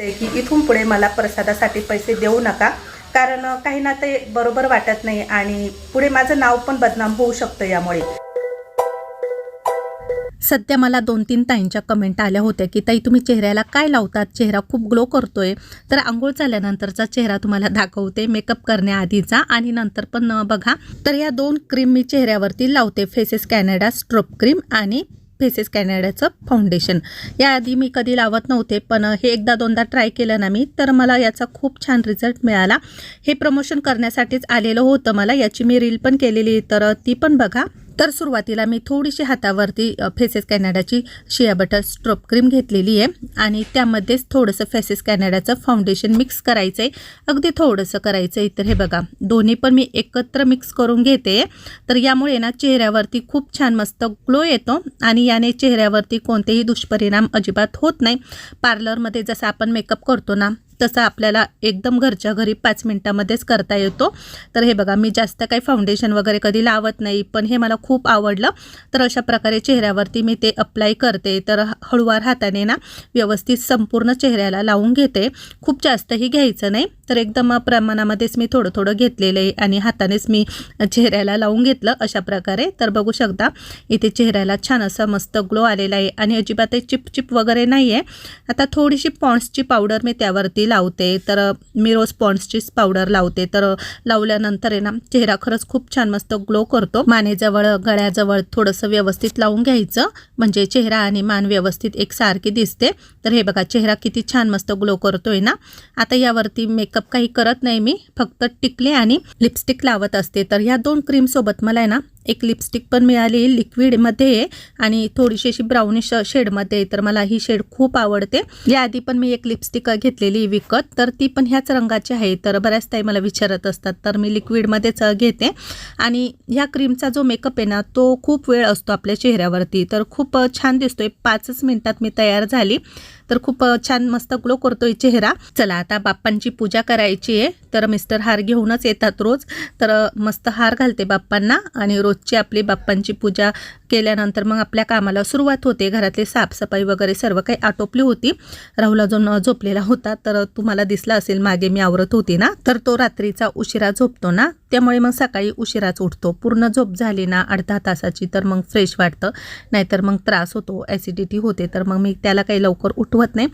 ते की इथून पुढे मला प्रसादासाठी पैसे देऊ नका. कारण काही ना ते बरोबर वाटत नाही आणि पुढे माझं नाव पण बदनाम होऊ शकतं यामुळे. सध्या मला दोन तीन ताईंच्या कमेंट आल्या होत्या की ताई तुम्ही चेहऱ्याला काय लावतात? चेहरा खूप ग्लो करतोय. तर आंघोळ झाल्यानंतरचा चेहरा तुम्हाला दाखवते. मेकअप करण्याआधीचा आणि नंतर पण बघा. तर या दोन क्रीम मी चेहऱ्यावरती लावते. फेसेस कॅनडा स्ट्रोप क्रीम आणि फेसेस कॅनडाचं फाउंडेशन याआधी मी कधी लावत नव्हते पण हे एकदा दोनदा ट्राय केलं ना मी तर मला याचा खूप छान रिझल्ट मिळाला. हे प्रमोशन करण्यासाठीच आलेलं होतं मला याची मी रील पण केलेली तर ती पण बघा. तर सुरुवातीला मी थोडीशी हातावरती फेसेस कॅनडाची शिया बटर स्ट्रोप क्रीम घेतलेली आहे आणि त्यामध्येच थोडंसं फेसेस कॅनडाचं फाउंडेशन मिक्स करायचं आहे अगदी थोडंसं करायचं आहे तर हे बघा दोन्ही पण मी एकत्र मिक्स करून घेते. तर यामुळे ना चेहऱ्यावरती खूप छान मस्त ग्लो येतो आणि याने चेहऱ्यावरती कोणतेही दुष्परिणाम अजिबात होत नाही. पार्लरमध्ये जसं आपण मेकअप करतो ना तसं आपल्याला एकदम घरच्या घरी पाच मिनटामध्येच करता येतो. तर हे बघा मी जास्त काही फाउंडेशन वगैरे कधी लावत नाही पण हे मला खूप आवडलं. तर अशा प्रकारे चेहऱ्यावरती मी ते अप्लाय करते. तर ह- हळूवार हाताने ना व्यवस्थित संपूर्ण चेहऱ्याला लावून घेते. खूप जास्तही घ्यायचं नाही. तर एकदम प्रमाणामध्येच मी थोडं थोडं घेतलेलं आहे आणि हातानेच मी चेहऱ्याला लावून घेतलं अशा प्रकारे. तर बघू शकता इथे चेहऱ्याला छान असा मस्त ग्लो आलेला आहे आणि अजिबात चिपचिप वगैरे नाही आहे आता थोडीशी पॉन्ड्सची पावडर मी त्यावरती लावते तर मी रोज पॉन्ड्सचीच पावडर लावते. तर लावल्यानंतर आहे ना चेहरा खरंच खूप छान मस्त ग्लो करतो. मानेजवळ गळ्याजवळ थोडंसं व्यवस्थित लावून घ्यायचं. म्हणजे चेहरा आणि मान व्यवस्थित एकसारखी दिसते. तर हे बघा चेहरा किती छान मस्त ग्लो करतोय ना. आता यावरती मेकअप काही करत नाही मी. फक्त टिकले आणि लिपस्टिक लावत असते. तर ह्या दोन क्रीमसोबत मला आहे ना एक लिपस्टिक पण मिळाली लिक्विडमध्ये आणि थोडीशी अशी ब्राउनिश शेडमध्ये आहे. तर मला ही शेड खूप आवडते. याआधी पण मी एक लिपस्टिक घेतलेली विकत. तर ती पण ह्याच रंगाची आहे. तर बऱ्याच ताई मला विचारत असतात. तर मी लिक्विडमध्येच घेते. आणि ह्या क्रीमचा जो मेकअप आहे ना तो खूप वेळ असतो आपल्या चेहऱ्यावरती. तर खूप छान दिसतोय. पाचच मिनटात मी तयार झाली. तर खूप छान मस्त ग्लो करतोय चेहरा. चला आता बाप्पांची पूजा करायची आहे. तर मिस्टर हार घेऊनच येतात रोज. तर मस्त हार घालते बाप्पांना आणि रोजची आपली बाप्पांची पूजा केल्यानंतर मग आपल्या कामाला सुरुवात होते. घरातली साफसफाई वगैरे सर्व काही आटोपली होती. राहुल अजून झोपलेला होता. तर तुम्हाला दिसला असेल मागे मी आवरत होती ना. तर तो रात्रीचा उशिरा झोपतो ना. त्यामुळे मग सकाळी उशिराच उठतो. पूर्ण झोप झाली ना अर्धा तासाची तर मग फ्रेश वाटतं. नाहीतर मग त्रास होतो. ॲसिडिटी होते. तर मग मी त्याला काही लवकर उठवत नाही.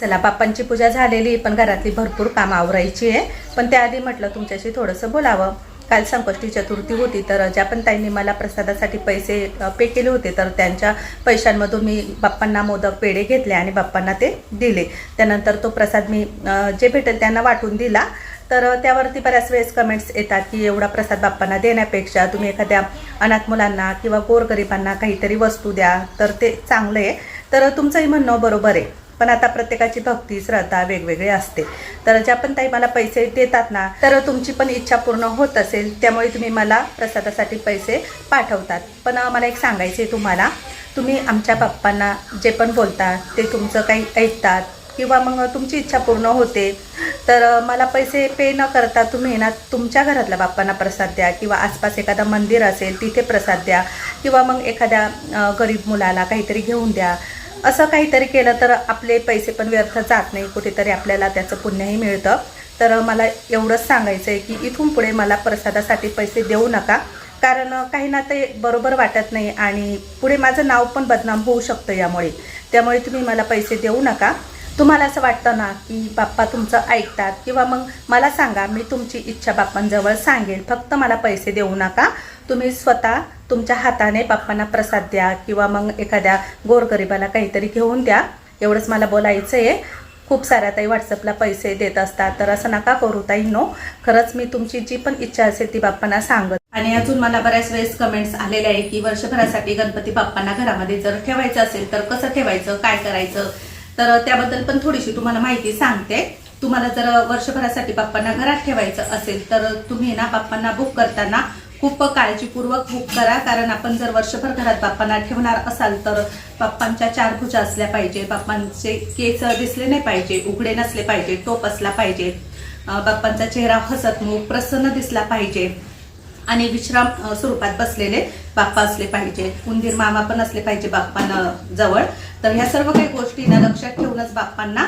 चला बाप्पांची पूजा झालेली पण घरातली भरपूर कामं आवरायची आहे. पण त्याआधी म्हटलं तुमच्याशी थोडंसं बोलावं. काल संकष्टी चतुर्थी होती तर ज्या पण ताईंनी मला प्रसादासाठी पैसे पे केले होते तर त्यांच्या पैशांमधून मी बाप्पांना मोदक पेढे घेतले आणि बाप्पांना ते दिले. त्यानंतर तो प्रसाद मी जे भेटेल त्यांना वाटून दिला. तर त्यावरती बऱ्याच वेळेस कमेंट्स येतात की एवढा प्रसाद बाप्पांना देण्यापेक्षा तुम्ही एखाद्या अनाथ मुलांना किंवा गोरगरिबांना काहीतरी वस्तू द्या तर ते चांगलं आहे. तर तुमचंही म्हणणं बरोबर आहे. पण आता प्रत्येकाची भक्ती श्रद्धा वेगवेगळी असते. तर ज्या पण ताई मला पैसे देतात ना तर तुमची पण इच्छा पूर्ण होत असेल त्यामुळे तुम्ही मला प्रसादासाठी पैसे पाठवतात. पण मला एक सांगायचं आहे तुम्हाला. तुम्ही आमच्या बाप्पांना जे पण बोलता ते तुमचं काही ऐकतात किंवा मग तुमची इच्छा पूर्ण होते तर मला पैसे पे न करता तुम्ही ना तुमच्या घरातल्या बाप्पांना प्रसाद द्या किंवा आसपास एखादं मंदिर असेल तिथे प्रसाद द्या किंवा मग एखाद्या गरीब मुलाला काहीतरी घेऊन द्या. असं काहीतरी केलं तर आपले पैसे पण व्यर्थ जात नाही. कुठेतरी आपल्याला त्याचं पुण्यही मिळतं. तर मला एवढंच सांगायचं आहे की इथून पुढे मला प्रसादासाठी पैसे देऊ नका. कारण काही ना ते बरोबर वाटत नाही आणि पुढे माझं नाव पण बदनाम होऊ शकतं यामुळे. त्यामुळे तुम्ही मला पैसे देऊ नका. तुम्हाला असं वाटतं ना की बाप्पा तुमचं ऐकतात किंवा मग मला सांगा मी तुमची इच्छा बाप्पांजवळ सांगेल फक्त मला पैसे देऊ नका. तुम्ही स्वतः तुमच्या हाताने बाप्पांना प्रसाद द्या किंवा मग एखाद्या गोरगरिबाला काहीतरी घेऊन द्या. एवढंच मला बोलायचं आहे खूप साऱ्या ताई व्हॉट्सअपला पैसे देत असतात. तर असं नका करू ताई नो खरंच मी तुमची जी पण इच्छा असेल ती बाप्पांना सांगत. आणि अजून मला बऱ्याच वेळेस कमेंट्स आलेले आहे की वर्षभरासाठी गणपती बाप्पांना घरामध्ये जर ठेवायचं असेल तर कसं ठेवायचं? काय करायचं? तर त्याबद्दल पण थोडीशी तुम्हाला माहिती सांगते. तुम्हाला जर वर्षभरासाठी बाप्पांना घरात ठेवायचं असेल तर तुम्ही ना बाप्पांना बुक करताना खूप काळजीपूर्वक बुक करा कारण आपण जर वर्षभर घरात बाप्पांना ठेवणार असाल तर बाप्पांच्या चार भुजा असल्या पाहिजे बाप्पांचे केस दिसले नाही पाहिजे उघडे नसले पाहिजे टोप असला पाहिजे बाप्पांचा चेहरा हसतमुख प्रसन्न दिसला पाहिजे आणि विश्राम स्वरूपात बसलेले बाप्पा असले पाहिजे उंदीर मामा पण असले पाहिजे बाप्पांना जवळ. तर ह्या सर्व काही गोष्टींना लक्षात ठेवूनच बाप्पांना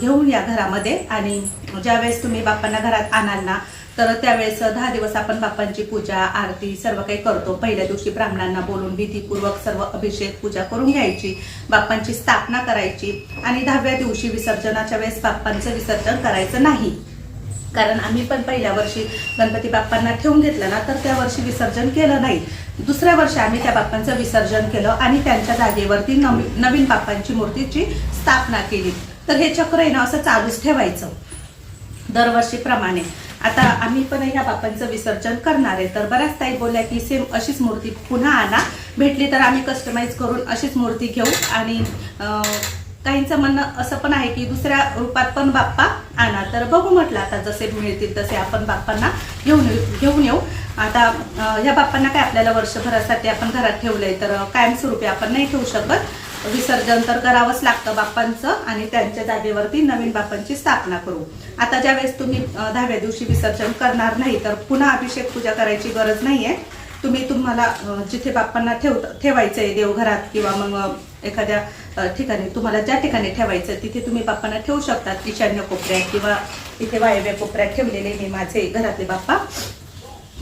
घेऊन या घरामध्ये आणि ज्यावेळेस तुम्ही बाप्पांना घरात आणाल ना तर त्यावेळेस दहा दिवस आपण बाप्पांची पूजा आरती सर्व काही करतो. पहिल्या दिवशी ब्राह्मणांना बोलून विधीपूर्वक सर्व अभिषेक पूजा करून घ्यायची बाप्पांची स्थापना करायची आणि दहाव्या दिवशी विसर्जनाच्या वेळेस बाप्पांचं विसर्जन करायचं नाही. कारण आम्ही पण पहिल्या वर्षी गणपती बाप्पांना ठेवून घेतलं ना तर त्या वर्षी विसर्जन केलं नाही. दुसऱ्या वर्षी आम्ही त्या बाप्पांचं विसर्जन केलं आणि त्यांच्या जागेवरती नवीन नवीन बाप्पांची मूर्तीची स्थापना केली. तर हे चक्र आहे ना असं चालूच ठेवायचं. दरवर्षीप्रमाणे. आता आम्ही पण ह्या बापांचं विसर्जन करणार आहे. तर बऱ्याच ताई बोलल्या की सेम अशीच मूर्ती पुन्हा आणा. भेटली तर आम्ही कस्टमाइज करून अशीच मूर्ती घेऊ. आणि काहींचं म्हणणं असं पण आहे की दुसऱ्या रूपात पण बाप्पा आणा. तर बघू म्हटलं आता जसे मिळतील तसे आपण बाप्पांना घेऊन येऊ- घेऊन येऊ. आता ह्या बाप्पांना काय आपल्याला वर्षभरासाठी आपण घरात ठेवलंय तर कायमस्वरूपी आपण नाही ठेवू शकत. विसर्जन तर करावंच लागतं बाप्पांचं आणि त्यांच्या जागेवरती नवीन बाप्पांची स्थापना करू. आता ज्यावेळेस तुम्ही दहाव्या दिवशी विसर्जन करणार नाही तर पुन्हा अभिषेक पूजा करायची गरज नाहीये. तुम्ही तुम्हाला जिथे बाप्पांना ठेव ठेवायचं आहे देवघरात किंवा मग एखाद्या ठिकाणी तुम्हाला ज्या ठिकाणी ठेवायचं तिथे तुम्ही बाप्पांना ठेवू शकतात. ईशान्य कोपऱ्यात किंवा इथे वायव्य कोपऱ्यात ठेवलेले मी माझे घरातले बाप्पा.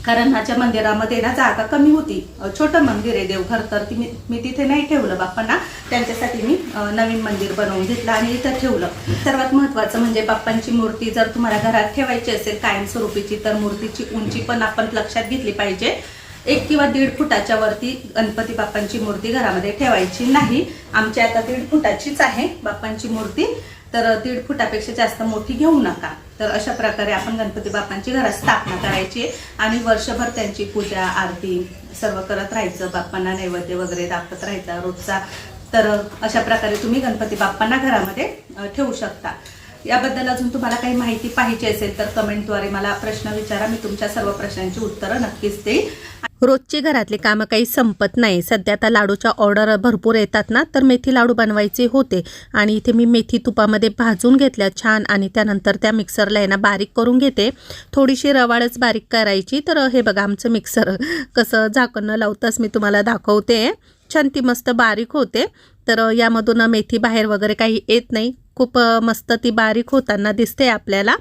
कारण ह्याच्या मंदिरामध्ये ना जागा कमी होती. छोटं मंदिर आहे देवघर तर ती मी मी तिथे नाही ठेवलं बाप्पांना. त्यांच्यासाठी मी नवीन मंदिर बनवून घेतलं आणि इथं ठेवलं. सर्वात महत्त्वाचं म्हणजे बाप्पांची मूर्ती जर तुम्हाला घरात ठेवायची असेल कायमस्वरूपीची तर मूर्तीची उंची पण आपण लक्षात घेतली पाहिजे. एक किंवा दीड फुटाच्या वरती गणपती बाप्पांची मूर्ती घरामध्ये ठेवायची नाही. आमची आता दीड फुटाचीच आहे बाप्पांची मूर्ती. तर दीड फुटापेक्षा जास्त मोठी घेऊ नका. तर अशा प्रकारे आपण गणपती बाप्पांची घरात स्थापना करायची आणि वर्षभर त्यांची पूजा आरती सर्व करत राहायचं. बाप्पांना नैवेद्य वगैरे दाखवत राहायचा रोजचा. तर अशा प्रकारे तुम्ही गणपती बाप्पांना घरामध्ये ठेवू शकता. याबद्दल अजून तुम्हाला काही माहिती पाहिजे असेल तर कमेंटद्वारे मला प्रश्न विचारा. मी तुमच्या सर्व प्रश्नांची उत्तरं नक्कीच देईल रोजची घरातली कामं काही संपत नाही. सध्या आता लाडूच्या ऑर्डर भरपूर येतात ना तर मेथी लाडू बनवायचे होते. आणि इथे मी मेथी तुपामध्ये भाजून घेतल्या छान आणि त्यानंतर त्या मिक्सरला आहे ना बारीक करून घेते. थोडीशी रवाळच बारीक करायची. तर हे बघा आमचं मिक्सर कसं झाकण न लावताच मी तुम्हाला दाखवते. छान ती मस्त बारीक होते. तर यामधून मेथी बाहेर वगैरे काही येत नाही. खूप मस्त ती बारीक होताना दिसते आपल्याला.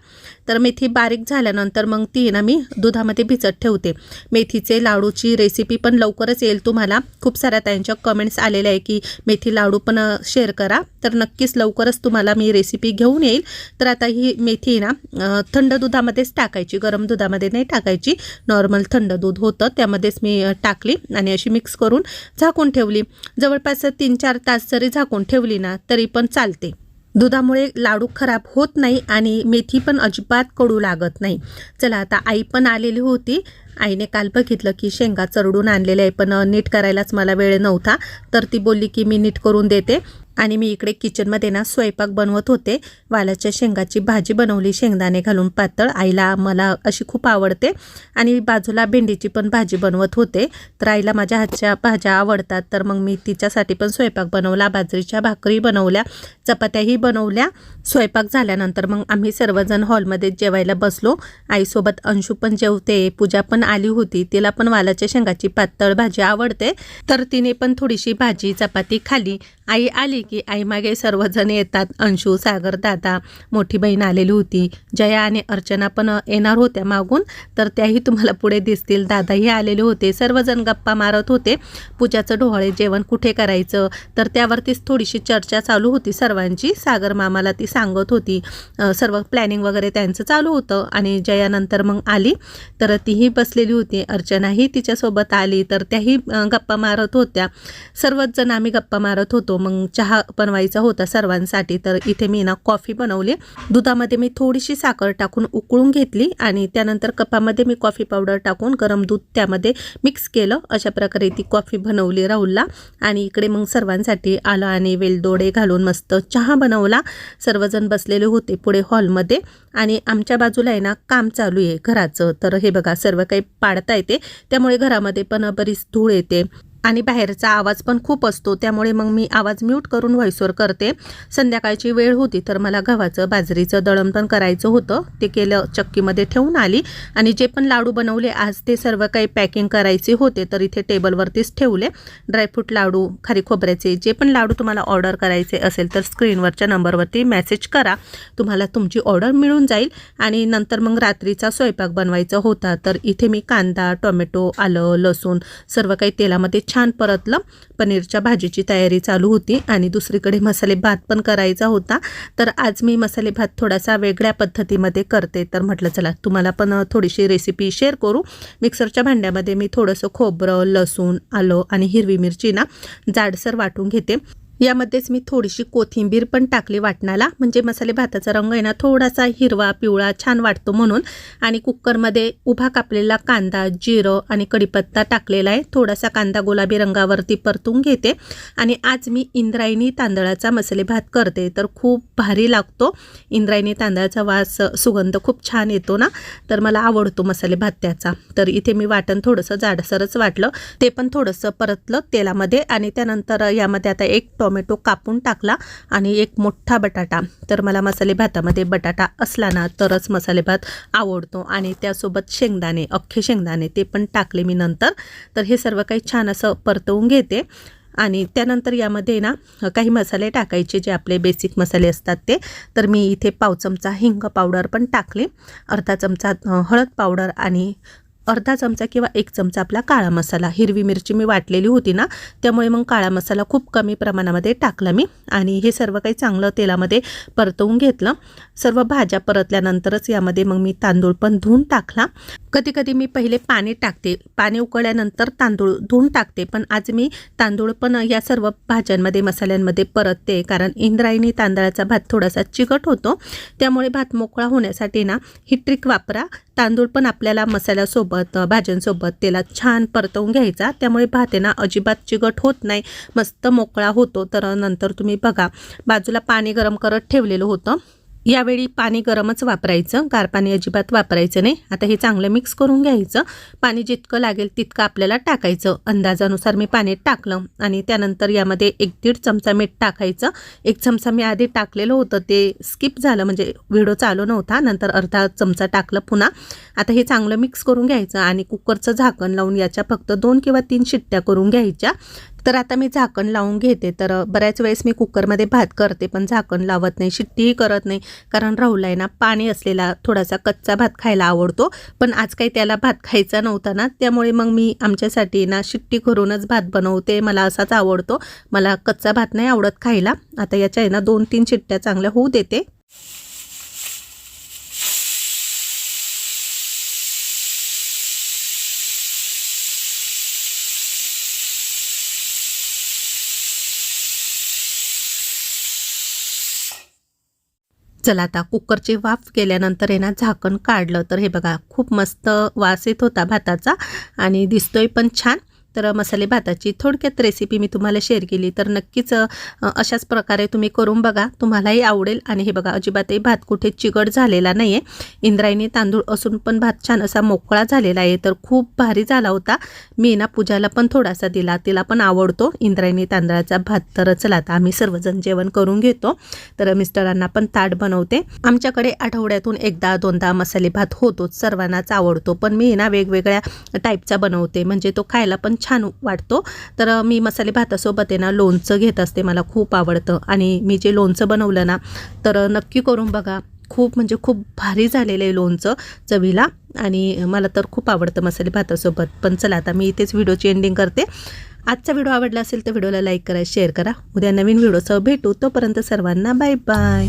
तर मेथी बारीक झाल्यानंतर मग ती ना मी दुधामध्ये भिजत ठेवते. मेथीचे लाडूची रेसिपी पण लवकरच येईल तुम्हाला. खूप साऱ्या त्यांच्या कमेंट्स आलेल्या आहे की मेथी लाडू पण शेअर करा. तर नक्कीच लवकरच तुम्हाला मी रेसिपी घेऊन येईल. तर आता ही मेथी ना थंड दुधामध्येच टाकायची. गरम दुधामध्ये नाही टाकायची. नॉर्मल थंड दूध होतं. त्यामध्येच मी टाकली आणि अशी मिक्स करून झाकून ठेवली. जवळपास तीन चार तास जरी झाकून ठेवली ना तरी पण चालते. दुधामुळे लाडू खराब होत नाही आणि मेथी पण अजिबात कडू लागत नाही. चला आता आई पण आलेली होती. आईने काल बघितलं की शेंगा चरडून आणलेल्या आहे पण नीट करायलाच मला वेळ नव्हता. तर ती बोलली की मी नीट करून देते. आणि मी इकडे किचनमध्ये ना स्वयंपाक बनवत होते. वालाच्या शेंगाची भाजी बनवली शेंगदाणे घालून पातळ. आईला मला अशी खूप आवडते. आणि बाजूला भेंडीची पण भाजी बनवत होते. तर आईला माझ्या हातच्या भाज्या आवडतात. तर मग मी तिच्यासाठी पण स्वयंपाक बनवला. बाजरीच्या भाकरी बनवल्या. चपात्याही बनवल्या. स्वयंपाक झाल्यानंतर मग आम्ही सर्वजण हॉलमध्ये जेवायला बसलो. आईसोबत अंशू पण जेवते. पूजा पण आली होती. तिला पण वालाच्या शेंगाची पातळ भाजी आवडते. तर तिने पण थोडीशी भाजी चपाती खाली. आई आली की आई मागे सर्वजण येतात. अंशू सागर दादा मोठी बहीण आलेली होती. जया आणि अर्चना पण येणार होत्या मागून. तर त्याही तुम्हाला पुढे दिसतील. दादाही आलेले होते. सर्वजण गप्पा मारत होते. पूजाचं डोहाळे जेवण कुठे करायचं? तर त्यावरतीच थोडीशी चर्चा चालू होती सर्वांची. सागर मामाला ती सांगत होती. सर्व प्लॅनिंग वगैरे त्यांचं चालू होतं आणि जयानंतर मग आली. तर तीही बसलेली होती. अर्चनाही तिच्यासोबत आली. तर त्याही गप्पा मारत होत्या. सर्वच जण आम्ही गप्पा मारत होतो. मग चहा चहा बनवायचा होता सर्वांसाठी तर इथे मी ना कॉफी बनवली. दुधामध्ये मी थोडीशी साखर टाकून उकळून घेतली आणि त्यानंतर कपामध्ये मी कॉफी पावडर टाकून गरम दूध त्यामध्ये मिक्स केलं. अशा प्रकारे ती कॉफी बनवली राहुलला. आणि इकडे मग सर्वांसाठी आलं आणि वेलदोडे घालून मस्त चहा बनवला. सर्वजण बसलेले होते पुढे हॉलमध्ये. आणि आमच्या बाजूला आहे ना काम चालू आहे घराचं. तर हे बघा सर्व काही पाडता येते. त्यामुळे घरामध्ये पण बरीच धूळ येते. आणि बाहेरचा आवाज पण खूप असतो. त्यामुळे मग मी आवाज म्यूट करून व्हॉइसवर करते. संध्याकाळची वेळ होती तर मला गव्हाचं बाजरीचं दळण पण करायचं होतं. ते केलं चक्कीमध्ये ठेवून आली. आणि जे पण लाडू बनवले आज ते सर्व काही पॅकिंग करायचे होते तर इथे टेबलवरतीच ठेवले. ड्रायफ्रूट लाडू खारी खोबऱ्याचे जे पण लाडू तुम्हाला ऑर्डर करायचे असेल तर स्क्रीनवरच्या नंबरवरती मेसेज करा. तुम्हाला तुमची ऑर्डर मिळून जाईल. आणि नंतर मग रात्रीचा स्वयंपाक बनवायचा होता तर इथे मी कांदा टोमॅटो आलं लसूण सर्व काही तेलामध्ये छान परतलं. पनीरच्या भाजीची तयारी चालू होती आणि दुसरीकडे मसाले भात पण करायचा होता. तर आज मी मसाले भात थोडासा वेगळ्या पद्धतीमध्ये करते. तर म्हटलं चला तुम्हाला पण थोडीशी रेसिपी शेअर करू. मिक्सरच्या भांड्यामध्ये मी थोडंसं खोबरं लसूण आलं आणि हिरवी मिरची ना जाडसर वाटून घेते. यामध्येच मी थोडीशी कोथिंबीर पण टाकली वाटणाला. म्हणजे मसाले भाताचा रंग आहे ना थोडासा हिरवा पिवळा छान वाटतो म्हणून. आणि कुकरमध्ये उभा कापलेला कांदा जिरं आणि कढीपत्ता टाकलेला आहे. थोडासा कांदा गुलाबी रंगावरती परतून घेते. आणि आज मी इंद्रायणी तांदळाचा मसाले भात करते. तर खूप भारी लागतो. इंद्रायणी तांदळाचा वास सुगंध खूप छान येतो ना. तर मला आवडतो मसाले भात त्याचा. तर इथे मी वाटण थोडंसं जाडसरच वाटलं. ते पण थोडंसं परतलं तेलामध्ये. आणि त्यानंतर यामध्ये आता एक टोमॅटो कापून टाकला आणि एक मोठा बटाटा. तर मला मसाले भातामध्ये बटाटा असला ना तरच मसाले भात आवडतो. आणि त्यासोबत शेंगदाणे अख्खे शेंगदाणे ते पण टाकले मी नंतर. तर हे सर्व काही छान असं परतवून घेते. आणि त्यानंतर यामध्ये ना काही मसाले टाकायचे जे आपले बेसिक मसाले असतात ते. तर मी इथे पाव चमचा हिंग पावडर पण टाकले. अर्धा चमचा हळद पावडर आणि अर्धा चमचा किंवा एक चमचा आपला काळा मसाला. हिरवी मिरची मी वाटलेली होती ना त्यामुळे मग काळा मसाला खूप कमी प्रमाणामध्ये टाकला मी आणि हे सर्व काही चांगलं तेलामध्ये परतवून घेतलं. सर्व भाज्या परतल्यानंतरच यामध्ये मग मी तांदूळ पण धुवून टाकला. कधी कधी मी पहिले पाणी टाकते. पाणी उकळल्यानंतर तांदूळ धुवून टाकते पण आज मी तांदूळ पण या सर्व भाज्यांमध्ये मसाल्यांमध्ये परतते. कारण इंद्रायणी तांदळाचा भात थोडासा चिकट होतो. त्यामुळे भात मोकळा होण्यासाठी ना ही ट्रिक वापरा. तांदूळ पण आपल्याला मसाल्यासोबत सोबत भाज्यांसोबत त्याला छान परतवून घ्यायचा. त्यामुळे भात ना अजिबात चिकट होत नाही. मस्त मोकळा होतो. तर नंतर तुम्ही बघा. बाजूला पाणी गरम करत ठेवलेलं होतं. यावेळी पाणी गरमच वापरायचं गार पाणी अजिबात वापरायचं नाही. आता हे चांगलं मिक्स करून घ्यायचं. पाणी जितकं लागेल तितकं आपल्याला टाकायचं. अंदाजानुसार मी पाणी टाकलं आणि त्यानंतर यामध्ये एक दीड चमचा मीठ टाकायचं. एक चमचा मी आधी टाकलेलं होतं. ते स्किप झालं म्हणजे व्हिडिओ चालू नव्हता. नंतर अर्धा चमचा टाकलं पुन्हा. आता हे चांगलं मिक्स करून घ्यायचं आणि कुकरचं झाकण लावून याच्या फक्त दोन किंवा तीन शिट्ट्या करून घ्यायच्या. तर आता मी झाकण लावून घेते. तर बऱ्याच वेळेस मी कुकरमध्ये भात करते पण झाकण लावत नाही शिट्टीही करत नाही. कारण राहुला आहे ना पाणी असलेला थोडासा कच्चा भात खायला आवडतो. पण आज काही त्याला भात खायचा नव्हता ना त्यामुळे मग मी आमच्यासाठी ना शिट्टी करूनच भात बनवते. मला असाच आवडतो. मला कच्चा भात नाही आवडत खायला. आता याच्या आहे ना दोन तीन शिट्ट्या चांगल्या होऊ देते. चला आता कुकरचे वाफ केल्यानंतर आहे ना झाकण काढलं. तर हे बघा खूप मस्त वास येत होता भाताचा आणि दिसतोय पण छान. तर मसाले भाताची थोडक्यात रेसिपी मी तुम्हाला शेअर केली. तर नक्कीच अशाच प्रकारे तुम्ही करून बघा. तुम्हालाही आवडेल. आणि हे बघा अजिबातही भात कुठे चिकट झालेला नाही आहे इंद्रायणी तांदूळ असून पण भात छान असा मोकळा झालेला आहे. तर खूप भारी झाला होता. मी ना पूजाला पण थोडासा दिला. तिला पण आवडतो. इंद्रायणी तांदळाचा भात तर चला आता आम्ही सर्वजण जेवण करून घेतो. तर मिस्टरांना पण ताट बनवते. आमच्याकडे आठवड्यातून एकदा दोनदा मसाले भात होतोच. सर्वांनाच आवडतो. पण मी ना वेगवेगळ्या टाईपचा बनवते. म्हणजे तो खायला पण छान वाटतो. तर मी मसाले भातासोबत आहे ना लोणचं घेत असते मला खूप आवडतं. आणि मी जे लोणचं बनवलं ना तर नक्की करून बघा. खूप म्हणजे खूप भारी झालेलं आहे लोणचं चवीला. आणि मला तर खूप आवडतं मसाले भातासोबत. पण चला आता मी इथेच व्हिडिओची एंडिंग करते. आजचा व्हिडिओ आवडला असेल तर व्हिडिओला लाईक करा शेअर करा. उद्या नवीन व्हिडिओसह भेटू. तोपर्यंत सर्वांना बाय बाय